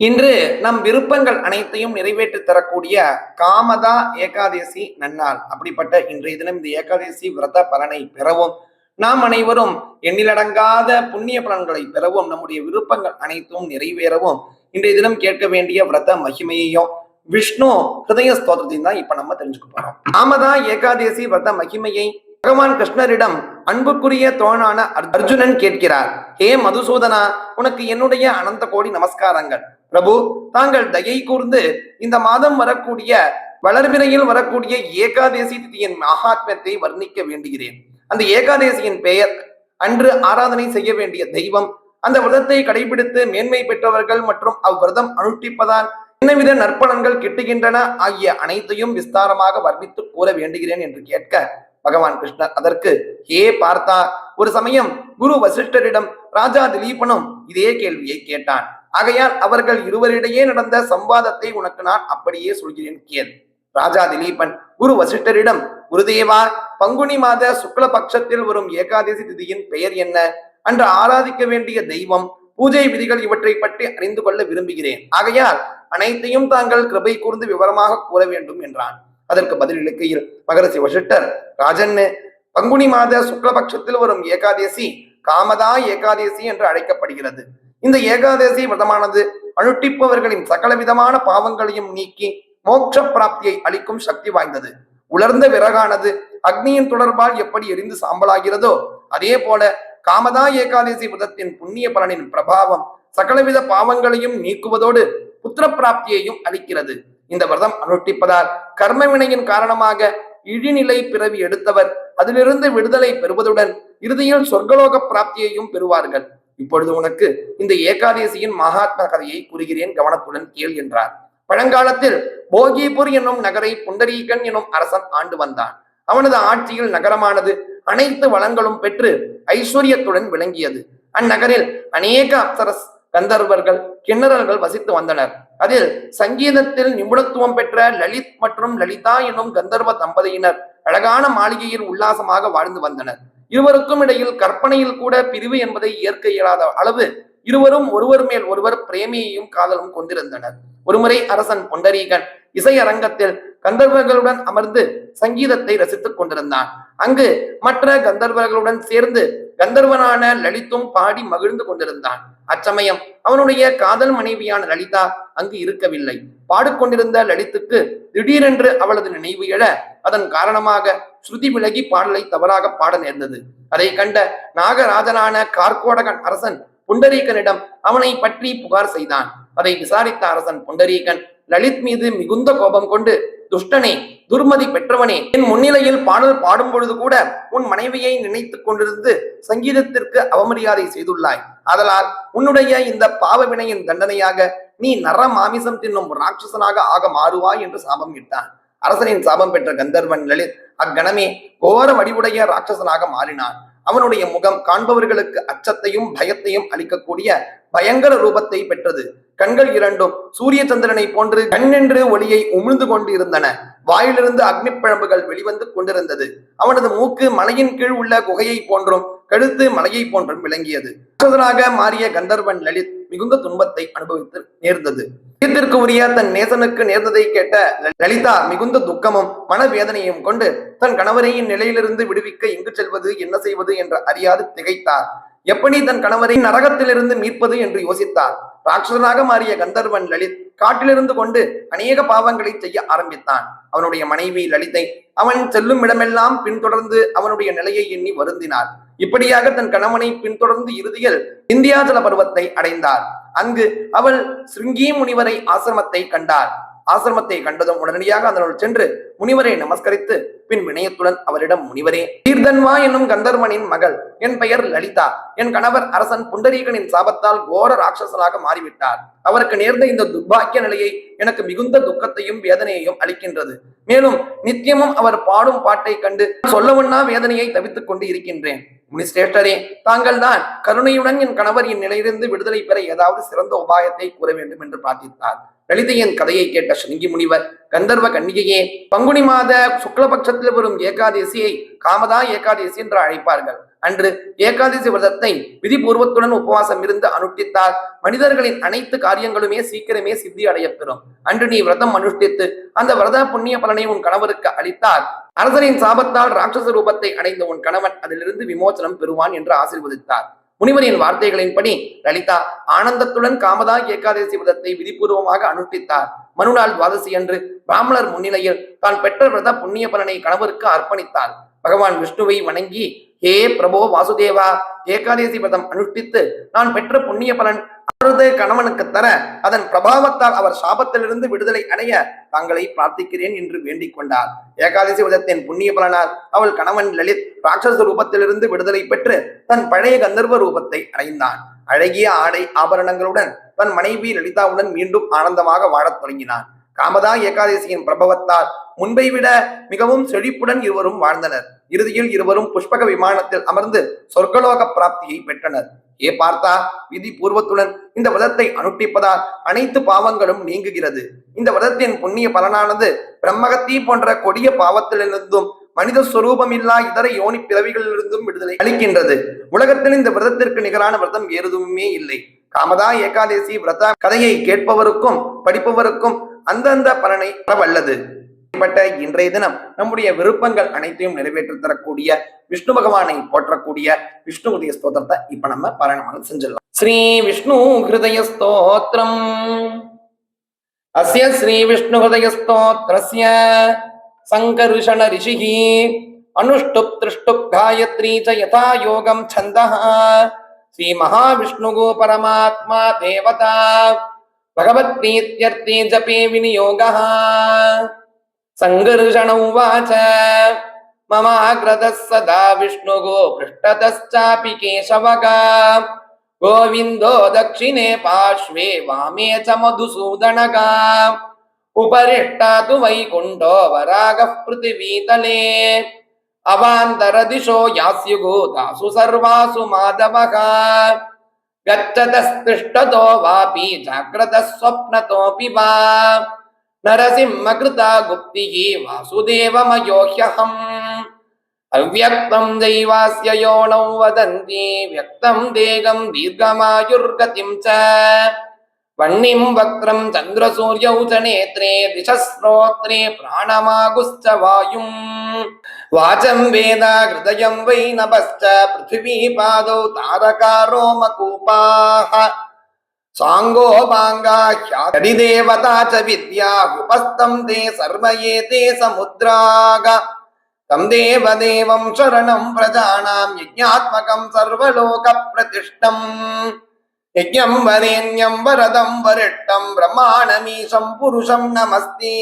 இன்று நம் விருப்பங்கள் அனைத்தையும் நிறைவேற்றி தரக்கூடிய காமதா ஏகாதேசி நன்னாள். அப்படிப்பட்ட இன்றைய தினம் இந்த ஏகாதேசி விரத பலனை பெறவும் நாம் அனைவரும் எண்ணிலடங்காத புண்ணிய பலன்களை பெறவும் நம்முடைய விருப்பங்கள் அனைத்தும் நிறைவேறவும் இன்றைய தினம் கேட்க வேண்டிய விரத மகிமையையும் விஷ்ணு ஹிருதய ஸ்தோத்திரத்தையும் தான் இப்ப நம்ம தெரிஞ்சுக்க போறோம். காமதா ஏகாதேசி விரத மகிமையை பகவான் கிருஷ்ணரிடம் அன்புக்குரிய தோழனான அர்ஜுனன் கேட்கிறார் ஹே மதுசூதனா உனக்கு என்னுடைய அனந்த கோடி நமஸ்காரங்கள். பிரபு தாங்கள் தயை கூர்ந்து இந்த மாதம் வரக்கூடிய வளர்பிறையில் வரக்கூடிய ஏகாதேசி திதியின் மகாத்மியத்தை வர்ணிக்க வேண்டுகிறேன். அந்த ஏகாதேசியின் பெயர் அன்று ஆராதனை செய்ய வேண்டிய தெய்வம். அந்த விரதத்தை கடைபிடித்து மேன்மை பெற்றவர்கள் மற்றும் அவ்விரதம் அனுஷ்டிப்பதால் என்னவித நற்பலன்கள் கிட்டுகின்றன ஆகிய அனைத்தையும் விஸ்தாரமாக வர்ணித்து கூற வேண்டுகிறேன் என்று கேட்க பகவான் கிருஷ்ணர். அதற்கு ஹே பார்த்தா ஒரு சமயம் குரு வசிஷ்டரிடம் ராஜா திலீபனும் இதே கேள்வியை கேட்டான். ஆகையால் அவர்கள் இருவரிடையே நடந்த சம்வாதத்தை உனக்கு நான் அப்படியே சொல்கிறேன் கேள். ராஜா திலீபன் குரு வசிஷ்டரிடம் குருதேவா பங்குனி மாத சுக்ல பட்சத்தில் வரும் ஏகாதசி திதியின் பெயர் என்ன? அன்று ஆராதிக்க வேண்டிய தெய்வம் பூஜை விதிகள் இவற்றை பற்றி அறிந்து கொள்ள விரும்புகிறேன். ஆகையால் அனைத்தையும் தாங்கள் கிருபை கூர்ந்து விவரமாக கூற வேண்டும் என்றான். அதற்கு பதிலளிக்கையில் மகரிஷி வசிட்டர் ராஜன்னு பங்குனி மாத சுக்லபட்சத்தில் வரும் ஏகாதேசி காமதா ஏகாதேசி என்று அழைக்கப்படுகிறது. இந்த ஏகாதேசி விரதமானது அனுட்டிப்பவர்களின் சகலவிதமான பாவங்களையும் நீக்கி மோட்ச பிராப்தியை அளிக்கும் சக்தி வாய்ந்தது. உலர்ந்த விறகானது அக்னியின் தொடர்பால் எப்படி எரிந்து சாம்பலாகிறதோ அதே போல காமதா ஏகாதசி விரதத்தின் புண்ணிய பலனின் பிரபாவம் சகலவித பாவங்களையும் நீக்குவதோடு புத்திர பிராப்தியையும் அளிக்கிறது. இந்த விரதம் அனுஷ்டிப்பதால் கர்ம வினையின் காரணமாக இழிநிலை பிறவி எடுத்தவர் அதிலிருந்து விடுதலை பெறுவதுடன் இறுதியில் சொர்க்கலோக பிராப்தியையும் பெறுவார்கள். இப்பொழுது உனக்கு இந்த ஏகாதசியின் மகாத்மா கதையை கூறுகிறேன் கவனத்துடன் கேள் என்றார். பழங்காலத்தில் போகிபுர் என்னும் நகரை புண்டரீகன் எனும் அரசன் ஆண்டு வந்தான். அவனது ஆட்சியில் நகரமானது அனைத்து வளங்களும் பெற்று ஐஸ்வர்யத்துடன் விளங்கியது. அந்நகரில் அநேக அப்சரஸ் கந்தர்வர்கள் கிண்ணறர்கள் வசித்து வந்தனர். அதில் சங்கீதத்தில் நிபுணத்துவம் பெற்ற லலித் மற்றும் லலிதா எனும் கந்தர்வ தம்பதியினர் அழகான மாளிகையில் உல்லாசமாக வாழ்ந்து வந்தனர். இருவருக்கும் இடையில் கற்பனையில் கூட பிரிவு என்பதை ஏற்க இயலாத அளவு இருவரும் ஒருவர் மேல் ஒருவர் பிரேமியையும் காதலும் கொண்டிருந்தனர். ஒருமுறை அரசன் பொண்டரீகன் இசையரங்கத்தில் கந்தர்வர்களுடன் அமர்ந்து சங்கீதத்தை ரசித்துக் கொண்டிருந்தான். அங்கு மற்ற கந்தர்வர்களுடன் சேர்ந்து கந்தர்வனான லலித்தும் பாடி மகிழ்ந்து கொண்டிருந்தான். அச்சமயம் அவனுடைய காதல் மனைவியான லலிதா அங்கு இருக்கவில்லை. பாடிக்கொண்டிருந்த லலித்துக்கு திடீரென்று அவளது நினைவு எழ அதன் காரணமாக ஸ்ருதி விலகி பாடலை தவறாக பாட நேர்ந்தது. அதை கண்ட நாகராஜனான கார்கோடகன் அரசன் புண்டரீகனிடம் அவனை பற்றி புகார் செய்தான். அதை விசாரித்த அரசன் புண்டரீகன் லலித் மீது மிகுந்த கோபம் கொண்டு துஷ்டனே துர்மதி பெற்றவனே என் முன்னிலையில் பாடல் பாடும் பொழுது கூட உன் மனைவியை நினைத்துக் கொண்டிருந்து சங்கீதத்திற்கு அவமரியாதை செய்துள்ளாய். ஆதலால் உன்னுடைய இந்த பாவ வினையின் தண்டனையாக நீ நர மாமிசம் தின்னும் ராட்சசனாக ஆக மாறுவாய் என்று சாபம் இட்டான் அரசனின் சாபம் பெற்ற கந்தர்வன் லலித் அக்கணமே கோர வடிவுடைய ராட்சசனாக மாறினான். அவனுடைய முகம் காண்பவர்களுக்கு அச்சத்தையும் பயத்தையும் அளிக்கக்கூடிய பயங்கர ரூபத்தை பெற்றது. கண்கள் இரண்டும் சூரிய சந்திரனை போன்று கண்ணென்று ஒளியை உமிழ்ந்து கொண்டு இருந்தன வாயிலிருந்து அக்னிப்பிழம்புகள் வெளிவந்து கொண்டிருந்தது. அவனது மூக்கு மலையின் கீழ் உள்ள குகையை போன்றும் கழுத்து மலையை போன்றும் விளங்கியது. மாறிய கந்தர்வன் லலித் மிகுந்த துன்பத்தை அனுபவித்து நேர்ந்தது. இதற்கு உரிய தன் நேசனுக்கு நேர்ந்ததை கேட்ட லலிதா மிகுந்த துக்கமும் மனவேதனையும் கொண்டு தன் கணவரையின் நிலையிலிருந்து விடுவிக்க எங்கு செல்வது என்ன செய்வது என்று அறியாது திகைத்தார். எப்படி தன் கணவரை நரகத்திலிருந்து மீட்பது என்று யோசித்தார். ராட்சசனாக மாறிய கந்தர்வன் லலித் காட்டிலிருந்து கொண்டு அநேக பாவங்களை செய்ய ஆரம்பித்தான். அவனுடைய மனைவி லலிதை அவன் செல்லும் இடமெல்லாம் பின்தொடர்ந்து அவனுடைய நிலையை எண்ணி வருந்தினார் இப்படியாக தன் கணவனை பின்தொடர்ந்து இறுதியில் இந்தியாதல பருவத்தை அடைந்தார் அங்கு அவள் சிருங்கி முனிவரை ஆசிரமத்தை கண்டார் ஆசிரமத்தை கண்டதும் உடனடியாக அதனுள் சென்று முனிவரை நமஸ்கரித்து பின் வினயத்துடன் அவரிடம் முனிவரே தீர்தன்வா என்னும் கந்தர்மனின் மகள் என் பெயர் லலிதா என் கணவர் அரசன் புண்டரீகனின் சாபத்தால் கோர ராட்சசனாக மாறிவிட்டார். அவருக்கு நேர்ந்த இந்த துர்பாக்கிய நிலையை எனக்கு மிகுந்த துக்கத்தையும் வேதனையையும் அளிக்கின்றது. மேலும் நித்தியமும் அவர் பாடும் பாட்டை கண்டு சொல்லவண்ணா வேதனையை தவித்துக் கொண்டு இருக்கின்றேன். முனிஸ்ரேஷ்டரே தாங்கள் தான் கருணையுடன் என் கணவர் என் நிலையிலிருந்து விடுதலை பெற ஏதாவது சிறந்த உபாயத்தை கூற வேண்டும் என்று பிரார்த்தித்தார். லலிதையின் கதையை கேட்ட ஸ்ருங்கி முனிவர் கந்தர்வ கன்னிகையே பங்குனி மாத சுக்லபட்சத்தில் வரும் ஏகாதேசியை காமதா ஏகாதேசி என்று அழைப்பார்கள். அன்று ஏகாதசி விரதத்தை விதிபூர்வத்துடன் உபவாசம் இருந்து அனுஷ்டித்தால் மனிதர்களின் அனைத்து காரியங்களுமே சீக்கிரமே சித்தி அடையப்பெறும் அன்று நீ விரதம் அனுஷ்டித்து அந்த விரத புண்ணிய பலனை உன் கணவருக்கு அளித்தால் அரசரின் சாபத்தால் ராட்சச ரூபத்தை அடைந்த உன் கணவன் அதிலிருந்து விமோசனம் பெறுவான் என்று ஆசீர்வதித்தார். முனிவரின் வார்த்தைகளின்படி லலிதா ஆனந்தத்துடன் காமதா ஏகாதசி விதத்தை விதிபூர்வமாக அனுஷ்டித்தார். மறுநாள் துவாதசி அன்று பிராமணர் முன்னிலையில் தான் பெற்ற விரத புண்ணிய பலனை கணவருக்கு அர்ப்பணித்தார். பகவான் விஷ்ணுவை வணங்கி ஹே பிரபோ வாசுதேவா ஏகாதசி விரதம் அனுஷ்டித்து நான் பெற்ற புண்ணிய பலன் அவரது கணவனுக்கு தர அதன் பிரபாவத்தால் அவர் சாபத்திலிருந்து விடுதலை அடைய தாங்களை பிரார்த்திக்கிறேன் என்று வேண்டிக் கொண்டார். ஏகாதசி விரதத்தின் புண்ணிய பலனால் அவள் கணவன் லலித் ராட்சச ரூபத்திலிருந்து விடுதலை பெற்று தன் பழைய கந்தர்வ ரூபத்தை அடைந்தான். அழகிய ஆடை ஆபரணங்களுடன் தன் மனைவி லலிதாவுடன் மீண்டும் ஆனந்தமாக வாழத் தொடங்கினான். காமதா ஏகாதசியின் பிரபவத்தால் முன்பை விட மிகவும் செழிப்புடன் இருவரும் வாழ்ந்தனர். இறுதியில் இருவரும் புஷ்பக விமானத்தில் அமர்ந்து சொர்க்கலோக பிராப்தியை பெற்றனர். ஏ பார்த்தா விதி பூர்வத்துடன் இந்த விரதத்தை அனுட்டிப்பதால் அனைத்து பாவங்களும் நீங்குகிறது. இந்த விரதத்தின் புண்ணிய பலனானது பிரம்மகத்தி போன்ற கொடிய பாவத்திலிருந்தும் மனித சொரூபமில்லா இதர யோனி பிறவிகளிலிருந்தும் விடுதலை அளிக்கின்றது. உலகத்தில் இந்த விரதத்திற்கு நிகரான விரதம் எதுவுமே இல்லை. காமதா ஏகாதசி விரத கதையை கேட்பவருக்கும் படிப்பவருக்கும் அந்தந்த பலனை வல்லது இன்றைய தினம் நம்முடைய விருப்பங்கள் அனைத்தையும் நிறைவேற்றி தரக்கூடிய விஷ்ணு பகவானை போற்றக்கூடிய விஷ்ணு உதய ஸ்தோத்திரத்தை இப்ப நம்ம பாராயணம் செஞ்சிடலாம். ஸ்ரீ விஷ்ணு ஹிருதய ஸ்தோத்திரம். அஸ்ய ஸ்ரீ விஷ்ணு ஹிருதய ஸ்தோத்திரஸ்ய. சங்கர்ஷண ரிஷிகி. அனுஷ்டுப் திருஷ்டுப் காயத்ரி ச யதா யோகம் சந்தஹ. ஸ்ரீ மகாவிஷ்ணுகோ பரமாத்மா தேவதா. भगवत्प्रीत्यर्थे जपे विनियोगः सङ्घर्षण उवाच ममाग्रतः सदा विष्णुगो पृष्ठतश्चापि केशवगा गोविन्दो दक्षिणे पार्श्वे वामे च मधुसूदनगा उपरिष्टा तु वैकुण्ठो वरागः पृथिवीतले अवान्तरदिशो यास्युगो दासु सर्वासु माधवः गच्छतस्तिष्ठतो वापि जाग्रतः स्वप्नतोऽपि वा नरसिंहकृता गुप्तिः वासुदेवमयो ह्यहम् अव्यक्तं दैवास्य योनौ वदन्ति व्यक्तं देगं दीर्घमायुर्गतिं च वह्निं वक्त्रं चन्द्रसूर्यौ च नेत्रे दिशस्रोत्रे प्राणमागुश्च वायुम् వాచం వేద హృదయం వై నభశ్చ పృథివీపాదౌ తారకారో మకూపా. సాంగోపాంగాహ్యాదేవతా చ విద్యాహుపస్తం తే సర్వయే తే సముద్రాగ. తం దేవదేవం శరణం ప్రజానాం యజ్ఞాత్మకం సర్వలోక ప్రతిష్టం యజ్ఞం వరేణ్యం వరదం వరిష్టం బ్రహ్మాణమీశం పురుషం నమస్తే.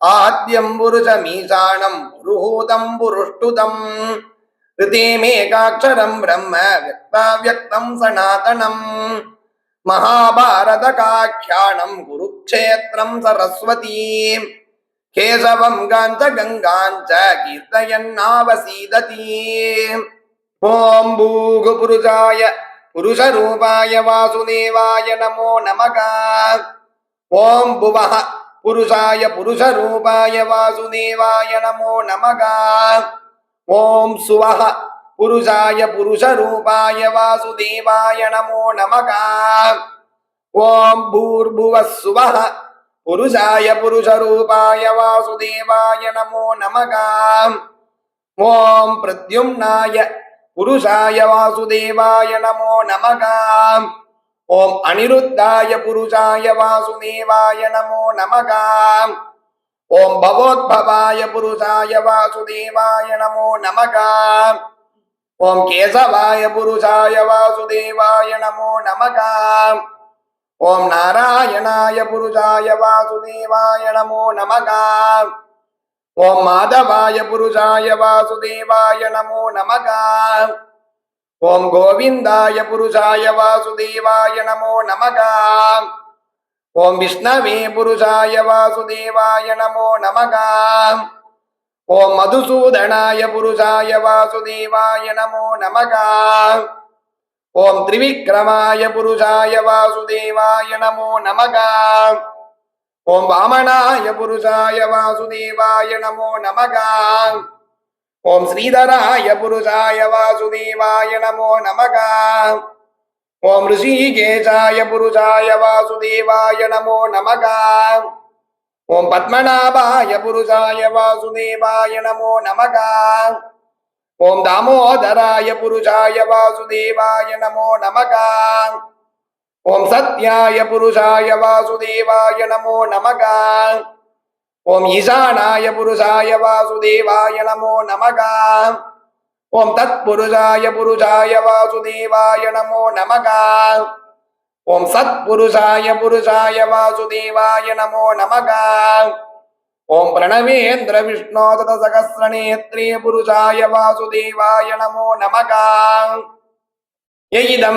ஆத்யம் புருஷமீசானம் புருஹூதம் புருஷ்டுதம் ஹிருதேமேகாட்சரம் பிரம்ம வியக்தாவியக்தம் சனாதனம் மகாபாரத காக்கியானம் குருக்ஷேத்திரம் சரஸ்வதி கேசவம் காந்த கங்காஞ்ச கீர்த்தயன்னாவசீததி ஓம் பூகு புருஷாய புருஷரூபாய வாசுதேவாய நமோ நமக ஓம் புவஹ புருஷாய புருஷரூபாய வாசுதேவாய நமோ நமகா. ஓம் சுவஹ. புருஷாய புருஷரூபாய வாசுதேவாய நமோ நமகா. ஓம் பூர்புவ சுவஹ. புருஷாய புருஷரூபாய வாசுதேவாய நமோ நமகா. ஓம் பிரத்யும்னாய. புருஷாய வாசுதேவாய நமோ நமகா. ஓம் அனிருத்தாய புருஷாய வாசுதேவாய நமோ நமகாம். ஓம் பவோத்பவாய புருஷாய வாசுதேவாய நமோ நமகாம். ஓம் கேசவாய புருஷாய வாசுதேவாய நமோ நமகாம். ஓம் நாராயணாய புருஷாய வாசுதேவாய நமோ நமகாம். ஓம் மாதவாய புருஷாய வாசுதேவாய நமோ நமகாம். ஓம் கோவிந்தாய புருஷாய வாசுதேவாய நமோ நமகா. ஓம் விஷ்ணவே புருஷாய வாசுதேவாய நமோ நமகா. ஓம் மதுசூதனாய புருஷாய வாசுதேவாய நமோ நமகா. ஓம் திரிவிக்ரமாய புருஷாய வாசுதேவாய நமோ நமகா. ஓம் வாமனாய புருஷாய வாசுதேவாய நமோ நமகா. ஓம் ஸ்ரீதராய புருஷாய வாசுதேவாய நமோ நமக. ஓம் ரிஷிகேஷாய புருஷாய வாசுதேவாய நமோ நமக. ஓம் பத்மநாபாய புருஷாய வாசுதேவாய நமோ நமக. ஓம் தாமோதராய புருஷாய வாசுதேவாய நமோ நமக. ஓம் சத்யாய புருஷாய வாசுதேவாய நமோ நமகா. ஓம் ஈசானாய புருஷாய வாசுதேவாய நமோ நமக. ஓம் தத் புருஷாய புருஷாய வாசுதேவாய நமோ நமக. ஓம் சத் புருஷாய புருஷாய வாசுதேவாய நமோ நமக. ஓம் பிரணவேந்திர விஷ்ணோ தத சகசிரநேத்ரே புருஷாய வாசுதேவாய நமோ நமக. यैदं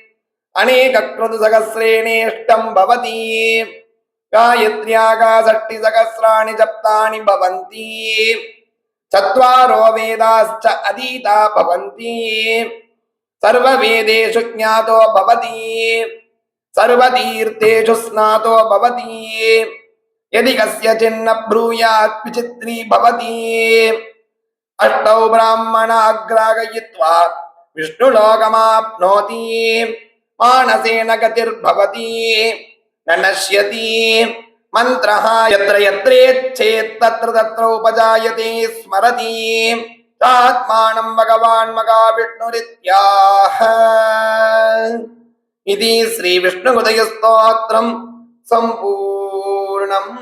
అనేక కృతు సహస్రేణేష్టం భవతి గాయత్ర్యాగా షట్టి సహస్రాణి జప్తాని భవంతి చత్వారో వేదాశ్చ అధీతా భవంతి సర్వ వేదేషు జ్ఞాతో భవతి సర్వ తీర్థేషు స్నాతో భవతి యది కస్యచిన్న బ్రూయాత్ విచిత్రి భవతి అష్టౌ బ్రాహ్మణ అగ్రాగయిత్వా విష్ణులోకమాప్నోతి गतिर्भवति न नश्यति मन्त्रः यत्र यत्रेच्छेत् तत्र तत्र उपजायते स्मरति तात्मानं भगवान् मगाविष्णुरित्याह इति श्रीविष्णुहृदयस्तोत्रम् சம்பூர்ணம்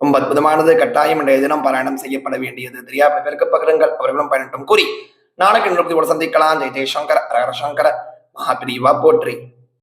ரொம்ப அற்புதமானது கட்டாயம் இன்றைய தினம் பாராயணம் செய்யப்பட வேண்டியது தெரியாத பேருக்கு பகிருங்கள் அவர்களும் பயனட்டும் கூறி நாளைக்கு நிறுத்தி சந்திக்கலாம் ஜெய் ஜெய்சங்கர ஹர சங்கர மகாபிரிவா போற்றி